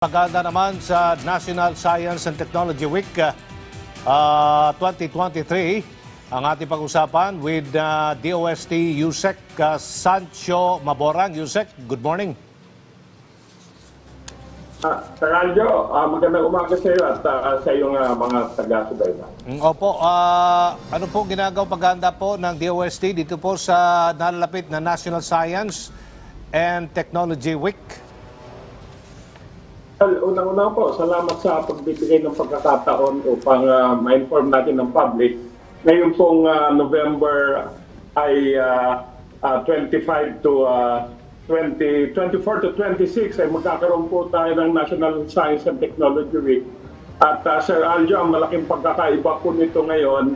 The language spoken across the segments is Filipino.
Paganda naman sa National Science and Technology Week uh, 2023 ang ating pag-usapan with uh, DOST Yusek uh, Sancho Maborang. Yusek, good morning. Ah, Sir Aljo, ah, magandang umaga sa iyo at ah, sa iyong ah, mga taga-subaybay. Mm, Opo, ah, ano po ginagawa paganda po ng DOST dito po sa nalalapit na National Science and Technology Week? Unang-una po, salamat sa pagbibigay ng pagkakataon upang ah, ma-inform natin ng public. Ngayon pong ah, November ay ah, ah, 25 to ah, 20, 24 to 26 ay magkakaroon po tayo ng National Science and Technology Week. At ah, Sir Aljo, ang malaking pagkakaiba po nito ngayon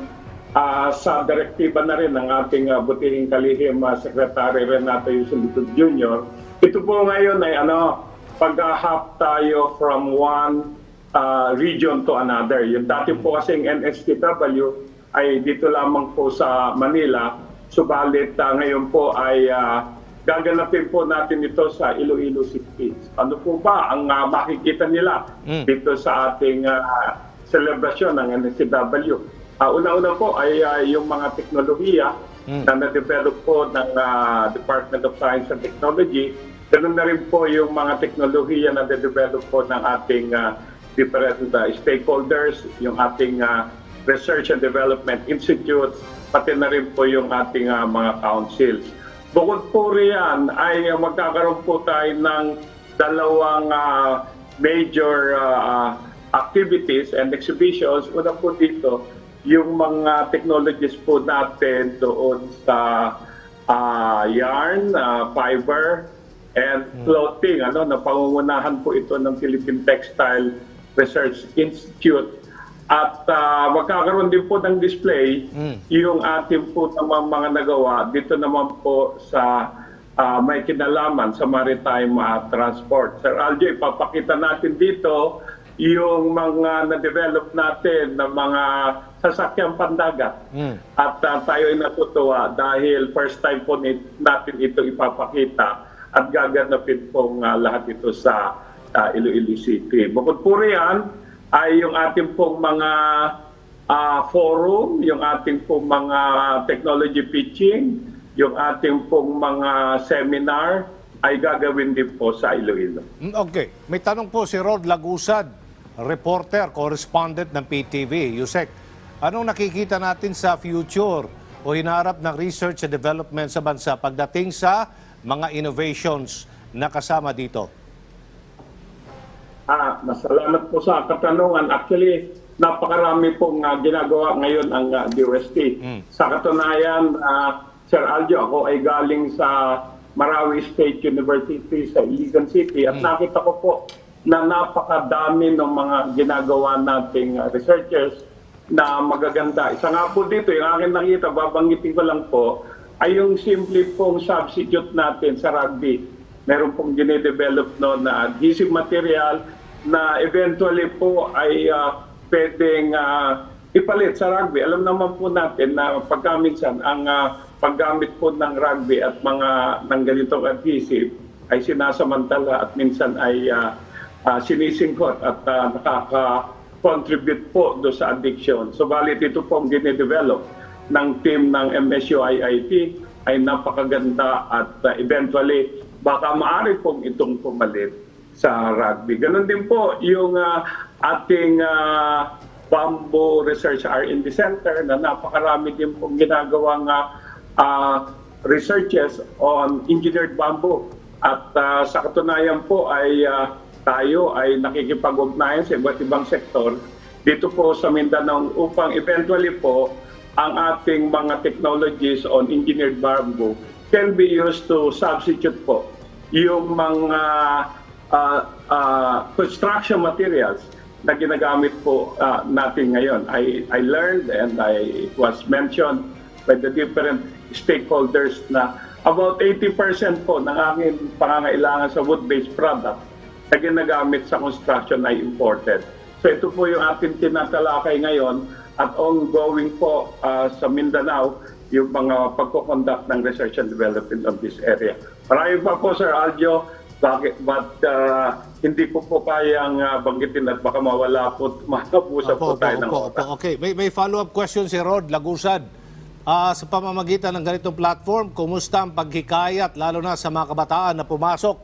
ah, sa direktiba na rin ng ating uh, butihing kalihim ah, Secretary Renato Yusilito Jr. Ito po ngayon ay ano, pag-hop tayo from one uh, region to another. Yung dati po kasing NSTW ay dito lamang po sa Manila. Subalit uh, ngayon po ay uh, gaganapin po natin ito sa Iloilo City. Ano po ba ang uh, makikita nila Mm. dito sa ating uh, celebration ng NSTW? Uh, una-una po ay uh, yung mga teknolohiya Mm. na na-develop po ng uh, Department of Science and Technology. Ganun na rin po yung mga teknolohiya na na-develop po ng ating uh, different uh, stakeholders, yung ating uh, Research and Development Institutes, pati na rin po yung ating uh, mga councils. Bukod po riyan ay uh, magkakaroon po tayo ng dalawang uh, major uh, activities and exhibitions. Una po dito, yung mga technologies po natin doon sa ah, yarn, ah, fiber, and clothing. Ano, na pangungunahan po ito ng Philippine Textile Research Institute. At ah, magkakaroon din po ng display Mm. yung ating po namang mga nagawa dito naman po sa ah, may kinalaman sa maritime ah, transport. Sir Aljo, ipapakita natin dito yung mga na-develop natin ng mga sasakyang pandagat. Mm. At ah, tayo ay natutuwa dahil first time po natin ito ipapakita at gaganapin pong ah, lahat ito sa ah, Iloilo City. Bukod po riyan ay yung ating pong mga ah, forum, yung ating pong mga technology pitching, yung ating pong mga seminar ay gagawin din po sa Iloilo. Mm, Okay. May tanong po si Rod Lagusad, reporter, correspondent ng PTV. Yusek, anong nakikita natin sa future o hinarap ng research and development sa bansa pagdating sa mga innovations na kasama dito? Ah, masalamat po sa katanungan. Actually, napakarami pong ah, ginagawa ngayon ang ah, DOST. Mm. Sa katunayan, ah, Sir Aljo, ako ay galing sa Marawi State University sa Iligan City at nakita ko po na napakadami ng mga ginagawa nating ah, researchers na magaganda. Isa nga po dito, yung akin nakita, babanggitin ko lang po, ay yung simple pong substitute natin sa rugby meron pong dinedevelop no na adhesive material na eventually po ay ah, pwedeng ah, ipalit sa rugby. Alam naman po natin na pagkaminsan ang ah, paggamit po ng rugby at mga ng ganitong adhesive ay sinasamantala at minsan ay ah, ah, sinisingkot at ah, nakaka-contribute po do sa addiction. So balit ito pong dinedevelop ng team ng MSU IIT ay napakaganda at uh, eventually baka maaari pong itong pumalit sa rugby. Ganon din po yung uh, ating uh, Bamboo Research R&D Center na napakarami din pong ginagawang uh, uh, researches on engineered bamboo. At uh, sa katunayan po ay uh, tayo ay nakikipag-ugnayan sa iba't ibang sektor dito po sa Mindanao upang eventually po ang ating mga technologies on engineered bamboo can be used to substitute po yung mga uh, uh, construction materials na ginagamit po uh, natin ngayon. I, I learned and I, it was mentioned by the different stakeholders na about 80% po ng aking pangangailangan sa wood-based product na ginagamit sa construction ay imported. So ito po yung ating tinatalakay ngayon at ongoing po uh, sa Mindanao yung mga pagkoconduct ng research and development of this area. Marami pa po Sir Aljo, bakit, but uh, hindi ko po kayang ah, banggitin at baka mawala po, makapusa po Opo, tayo opo, ng opo, opo. Okay, may, may follow-up question si Rod Lagusad. Ah, sa pamamagitan ng ganitong platform, kumusta ang paghikayat lalo na sa mga kabataan na pumasok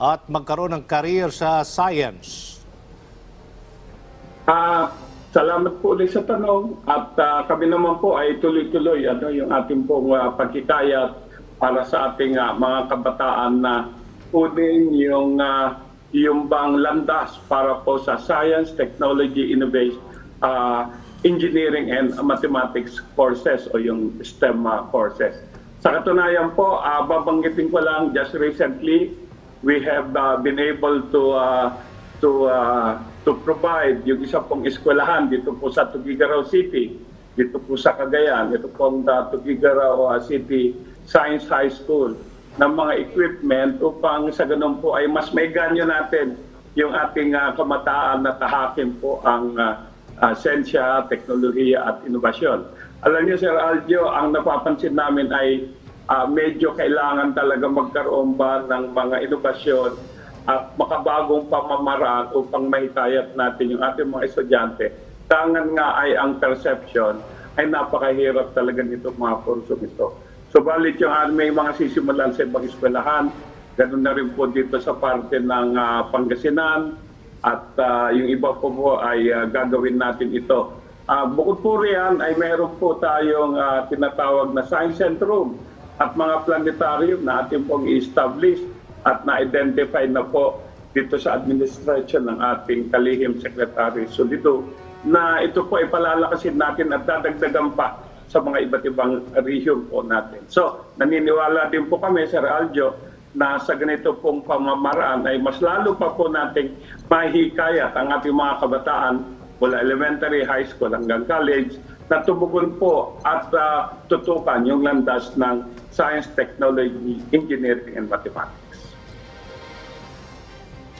at magkaroon ng career sa science? Ah, salamat po ulit sa tanong at ah, kami naman po ay tuloy-tuloy ano yung ating pong uh, pagkikayat para sa ating ah, mga kabataan na kunin yung ah, yung bang landas para po sa science, technology, innovation, ah, engineering and mathematics courses o yung STEM ah, courses. Sa katunayan po, ah, babanggitin ko lang just recently we have uh, been able to uh, to uh, to provide yung isa pong eskwelahan dito po sa Tugigaraw City, dito po sa Cagayan, ito pong uh, Tugigaraw uh, City Science High School ng mga equipment upang sa ganun po ay mas maiganyo natin yung ating uh, kamataan na tahakin po ang uh, uh, sensya, teknolohiya at inobasyon. Alam niyo Sir Aljo, ang napapansin namin ay ah, medyo kailangan talaga magkaroon ba ng mga inobasyon at makabagong pamamaraan upang mahikayat natin yung ating mga estudyante. Tangan nga ay ang perception ay napakahirap talaga nito mga kursong ito. So balit yung ah, may mga sisimulan sa ibang eskwelahan, ganun na rin po dito sa parte ng ah, Pangasinan at ah, yung iba po po ay ah, gagawin natin ito. Ah, bukod po riyan ay meron po tayong ah, tinatawag na Science Centrum at mga planetarium na ating pong i-establish at na-identify na po dito sa administration ng ating kalihim Secretary Solido na ito po ay palalakasin natin at dadagdagan pa sa mga iba't ibang region po natin. So, naniniwala din po kami, Sir Aljo, na sa ganito pong pamamaraan ay mas lalo pa po nating mahikayat ang ating mga kabataan mula elementary, high school hanggang college na tumugon po at ah, tutukan yung landas ng science, technology, engineering, and mathematics.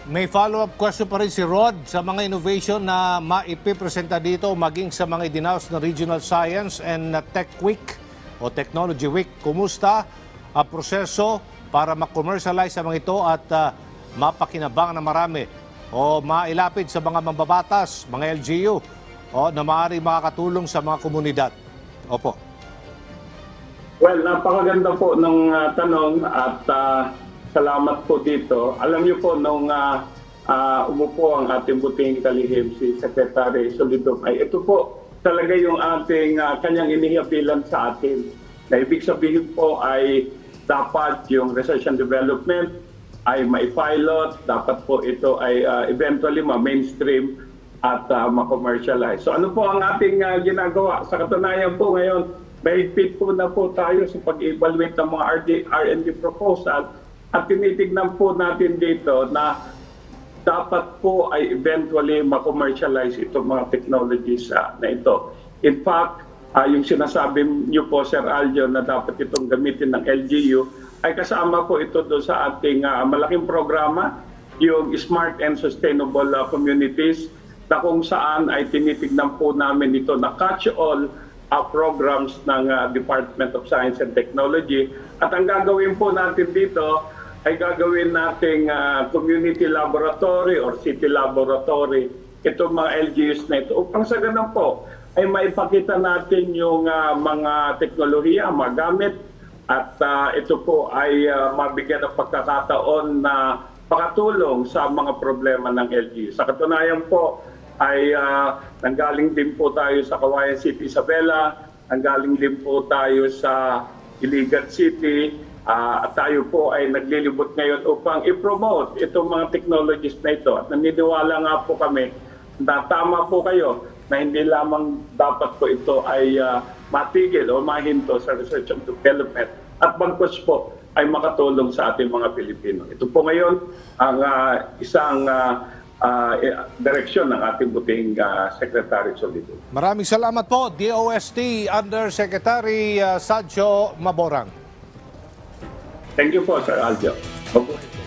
May follow-up question pa rin si Rod sa mga innovation na maipipresenta dito maging sa mga idinaos na Regional Science and Tech Week o Technology Week. Kumusta ang proseso para ma-commercialize ang mga ito at ah, mapakinabang na marami o mailapit sa mga mambabatas, mga LGU o na maaari makakatulong sa mga komunidad? Opo. Well, napakaganda po ng ah, tanong at ah, salamat po dito. Alam niyo po, nung ah, ah, umupo ang ating buting kalihim, si Secretary Solido, ay ito po talaga yung ating ah, kanyang inihapilan sa atin. Na ibig sabihin po ay dapat yung research and development ay mai-pilot, dapat po ito ay ah, eventually ma-mainstream at uh, ma-commercialize. So ano po ang ating ah, ginagawa? Sa katunayan po ngayon, mahigpit po na po tayo sa pag-evaluate ng mga R&D proposal at tinitignan po natin dito na dapat po ay eventually ma-commercialize itong mga technologies ah, na ito. In fact, ah, yung sinasabi niyo po, Sir Aljo, na dapat itong gamitin ng LGU, ay kasama po ito doon sa ating ah, malaking programa, yung Smart and Sustainable ah, Communities, na kung saan ay tinitignan po namin ito na catch-all ah, programs ng ah, Department of Science and Technology. At ang gagawin po natin dito ay gagawin nating ah, community laboratory or city laboratory itong mga LGUs na ito. Upang sa ganun po ay maipakita natin yung ah, mga teknolohiya, magamit at ah, ito po ay ah, mabigyan ng pagkakataon na pakatulong sa mga problema ng LGU. Sa katunayan po ay ah, nanggaling din po tayo sa Kawayan City, Isabela, nanggaling din po tayo sa Iligan City, At tayo po ay naglilibot ngayon upang i-promote itong mga technologies na ito. At naniniwala nga po kami na tama po kayo na hindi lamang dapat po ito ay ah, matigil o mahinto sa research and development at bagkus po ay makatulong sa ating mga Pilipino. Ito po ngayon ang ah, isang ah, eh, direksyon ng ating buting ah, Secretary Solido. Maraming salamat po, DOST Undersecretary uh, Sadjo Maborang. Thank you po, Sir Aljo. Mabuhay.